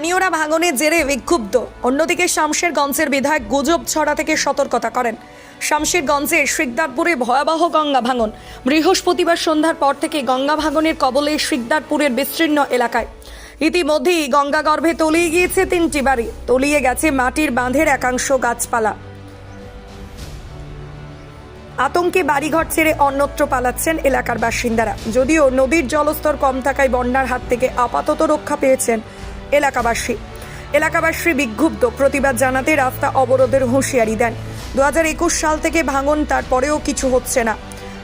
স্থানীয়রা ভাঙনের জেরে বিক্ষুব্ধ। অন্যদিকে শামশেরগঞ্জের বিধায়ক গুজব ছড়া থেকে সতর্কতা করেন। শামশেরগঞ্জে শিকদারপুরে ভয়াবহ গঙ্গা ভাঙন। বৃহস্পতিবার সন্ধ্যার পর থেকে গঙ্গা ভাঙনের কবলে শিকদারপুরের বিস্তীর্ণ এলাকায়। ইতিমধ্যেই গঙ্গা গর্ভে তলিয়ে গিয়েছে তিনটি বাড়ি। তলিয়ে গেছে মাটির বাঁধের একাংশ গাছপালা। আতঙ্কে বাড়িঘর ছেড়ে অন্যত্র পালাচ্ছেন এলাকার বাসিন্দারা। যদিও নদীর জলস্তর কম থাকায় বন্যার হাত থেকে আপাতত রক্ষা পেয়েছেন এলাকাবাসী। এলাকাবাসী বিক্ষুব্ধ। প্রতিবাদ জানাতে রাস্তা অবরোধের হুঁশিয়ারি দেন। দু একুশ সাল থেকে ভাঙন, তারপরেও কিছু হচ্ছে না।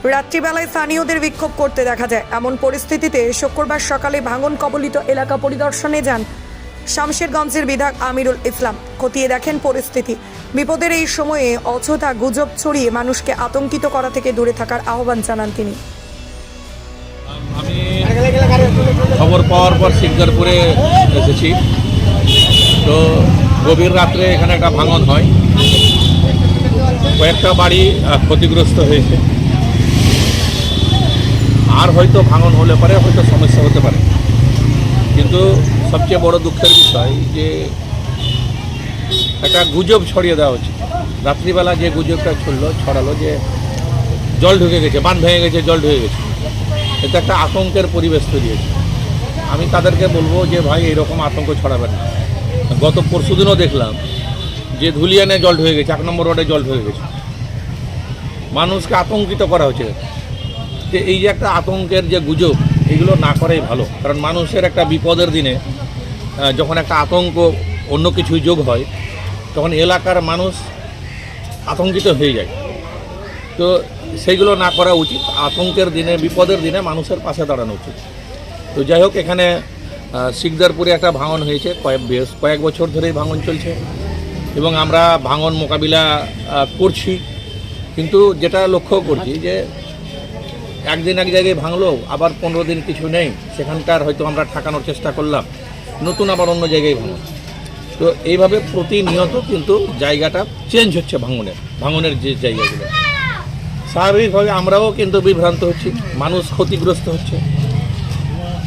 রাত্রিবেলায় স্থানীয়দের বিক্ষোভ করতে দেখা যায়। এমন পরিস্থিতিতে শুক্রবার সকালে ভাঙন কবলিত এলাকা পরিদর্শনে যান শামশেরগঞ্জের বিধায়ক আমিরুল ইসলাম। খতিয়ে দেখেন পরিস্থিতি। বিপদের এই সময়ে অযথা গুজব ছড়িয়ে মানুষকে আতঙ্কিত করা থেকে দূরে থাকার আহ্বান জানান তিনি। খবর পাওয়ার পর সিকদারপুরে এসেছি। তো গভীর রাত্রে এখানে একটা ভাঙন হয়। কয়েকটা বাড়ি ক্ষতিগ্রস্ত হয়েছে। আর হয়তো ভাঙন হলে পরে, হয়তো সমস্যা হতে পারে। কিন্তু সবচেয়ে বড় দুঃখের বিষয় যে একটা গুজব ছড়িয়ে দেওয়া হচ্ছে। রাত্রিবেলা যে গুজবটা ছড়লো, ছড়ালো যে জল ঢুকে গেছে, বান ভেঙে গেছে, জল ঢুকে গেছে। এটা একটা আতঙ্কের পরিবেশ তৈরি হয়েছে। আমি তাদেরকে বলব যে, ভাই, এরকম আতঙ্ক ছড়াবেন না। গত পরশুদিনও দেখলাম যে, ধুলিয়ানে জল ঢুকে গেছে, এক নম্বর রোডে জল ঢুকে গেছে। মানুষকে আতঙ্কিত করা হচ্ছে। যে, এই যে একটা আতঙ্কের যে গুজব, এগুলো না করাই ভালো। কারণ মানুষের একটা বিপদের দিনে যখন একটা আতঙ্ক, অন্য কিছু যোগ হয়, তখন এলাকার মানুষ আতঙ্কিত হয়ে যায়। তো সেইগুলো না করা উচিত। আতঙ্কের দিনে, বিপদের দিনে মানুষের পাশে দাঁড়ানো উচিত। তো যাই হোক, এখানে শিকদারপুরে একটা ভাঙন হয়েছে। কয়েক বেশ, কয়েক বছর ধরেই ভাঙন চলছে। এবং আমরা ভাঙন মোকাবিলা করছি। কিন্তু যেটা লক্ষ্য করছি যে, একদিন এক জায়গায় ভাঙলো, আবার পনেরো দিন কিছু নেই। সেখানকার হয়তো আমরা ঠাকানোর চেষ্টা করলাম। নতুন আবার অন্য জায়গায় ভাঙো তো এইভাবে প্রতিনিয়ত কিন্তু জায়গাটা চেঞ্জ হচ্ছে ভাঙনের ভাঙনের যে জায়গাগুলো। স্বাভাবিকভাবে আমরাও কিন্তু বিভ্রান্ত হচ্ছি, মানুষ ক্ষতিগ্রস্ত হচ্ছে।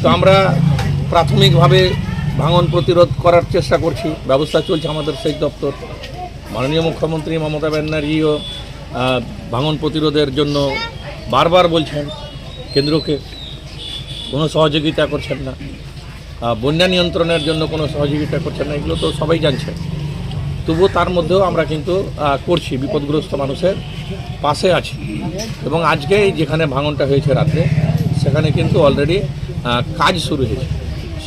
তো আমরা প্রাথমিকভাবে ভাঙন প্রতিরোধ করার চেষ্টা করছি, ব্যবস্থা চলছে আমাদের সেই দপ্তর। মাননীয় মুখ্যমন্ত্রী মমতা ব্যানার্জিও ভাঙন প্রতিরোধের জন্য বারবার বলছেন কেন্দ্রকে, কোনো সহযোগিতা করছেন না। বন্যা নিয়ন্ত্রণের জন্য কোনো সহযোগিতা করছেন না, এগুলো তো সবাই জানছে। তবুও তার মধ্যেও আমরা কিন্তু করছি, বিপদগ্রস্ত মানুষের পাশে আছি। এবং আজকে যেখানে ভাঙনটা হয়েছে রাত্রে, সেখানে কিন্তু অলরেডি কাজ শুরু হয়েছে।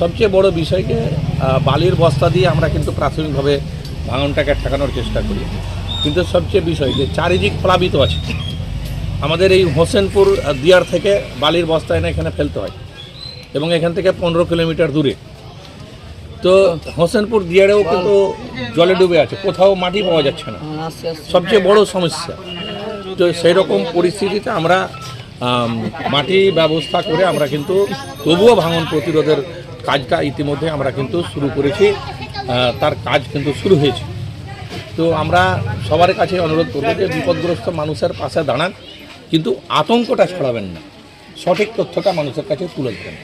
সবচেয়ে বড় বিষয়কে বালির বস্তা দিয়ে আমরা কিন্তু প্রাথমিকভাবে ভাঙনটাকে ঠেকানোর চেষ্টা করি। কিন্তু সবচেয়ে বিষয় যে চারিদিক প্লাবিত আছে। আমাদের এই হোসেনপুর দিয়ার থেকে বালির বস্তা এনে এখানে ফেলতে হয়। এবং এখান থেকে পনেরো কিলোমিটার দূরে। তো হোসেনপুর দিয়ারেও কিন্তু জলে ডুবে আছে কোথাও মাটি পাওয়া যাচ্ছে না। সবচেয়ে বড় সমস্যা। তো সেই রকম পরিস্থিতিতে আমরা আম, মাটি ব্যবস্থা করে আমরা কিন্তু তবুও ভাঙন প্রতিরোধের কাজটা ইতিমধ্যে আমরা কিন্তু শুরু করেছি তার কাজ কিন্তু শুরু হয়েছে। তো আমরা সবার কাছে অনুরোধ করব যে বিপদগ্রস্ত মানুষের পাশে দাঁড়ান কিন্তু আতঙ্কটা ছড়াবেন না। সঠিক তথ্যটা মানুষের কাছে তুলে দেবেন